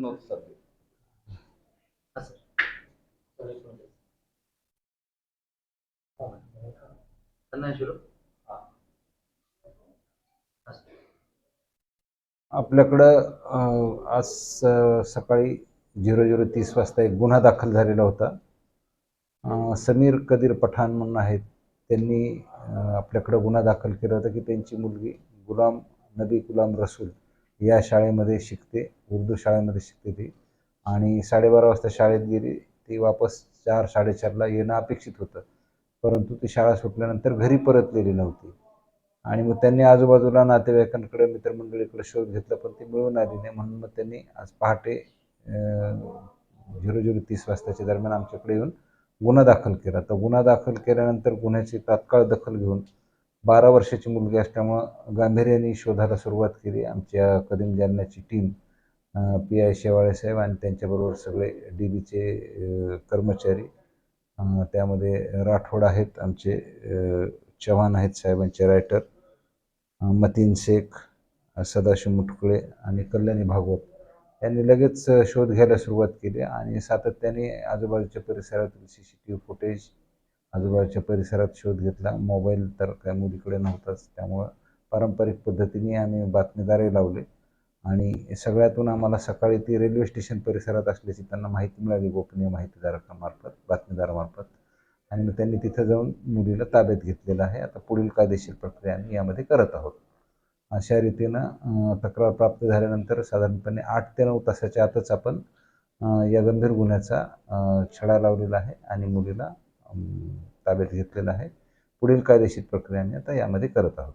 नव्हतं सर आपल्याकडं आज सकाळी झिरो झिरो तीस वाजता एक गुन्हा दाखल झालेला होता. समीर कदीर पठाण म्हणून आहेत. त्यांनी आपल्याकडं गुन्हा दाखल केला होता की त्यांची मुलगी गुलाम नबी गुलाम रसूल या शाळेमध्ये शिकते उर्दू शाळेमध्ये शिकते ती. आणि साडेबारा वाजता शाळेत गेली ती वापस चार साडेचारला येणं अपेक्षित होतं. परंतु ती शाळा सुटल्यानंतर घरी परतलेली नव्हती. आणि मग त्यांनी आजूबाजूला नातेवाईकांकडे मित्रमंडळीकडे शोध घेतला पण ती मिळून आली नाही. म्हणून मग त्यांनी आज पहाटे झिरो झिरो तीस वाजताच्या दरम्यान आमच्याकडे येऊन गुन्हा दाखल केला. तर गुन्हा दाखल केल्यानंतर गुन्ह्याची तात्काळ दखल घेऊन बारा वर्षाची मुलगी असल्यामुळं गांभीर्याने शोधायला सुरुवात केली. आमच्या कदीम जालन्याची टीम पी आय शेवाळे साहेब आणि त्यांच्याबरोबर सगळे डी बीचे कर्मचारी त्यामध्ये राठोड आहेत आमचे चव्हाण आहेत साहेबांचे रायटर मतीन शेख सदाशिव मुटकुळे आणि कल्याणी भागवत. यांनी लगेच शोध घ्यायला सुरुवात केली आणि सातत्याने आजूबाजूच्या परिसरातील C C T V footage आजूबाजूच्या परिसरात शोध घेतला. मोबाईल तर काय मुलीकडे नव्हताच. त्यामुळं पारंपरिक पद्धतीने आम्ही बातमीदारही लावले. आणि सगळ्यातून आम्हाला सकाळी ती रेल्वे स्टेशन परिसरात असल्याची त्यांना माहिती मिळाली. गोपनीय माहितीदारामार्फत बातमीदारामार्फत. आणि मग त्यांनी तिथं जाऊन मुलीला ताब्यात घेतलेलं आहे. आता पुढील कायदेशीर प्रक्रिया आम्ही यामध्ये करत आहोत. अशा रीतीनं तक्रार प्राप्त झाल्यानंतर साधारणपणे आठ ते नऊ तासाच्या आतच आपण या गंभीर गुन्ह्याचा छडा लावलेला आहे आणि मुलीला ताब्यात घेतलेलं आहे. पुढील कायदेशीर प्रक्रिया आम्ही आता यामध्ये करत आहोत.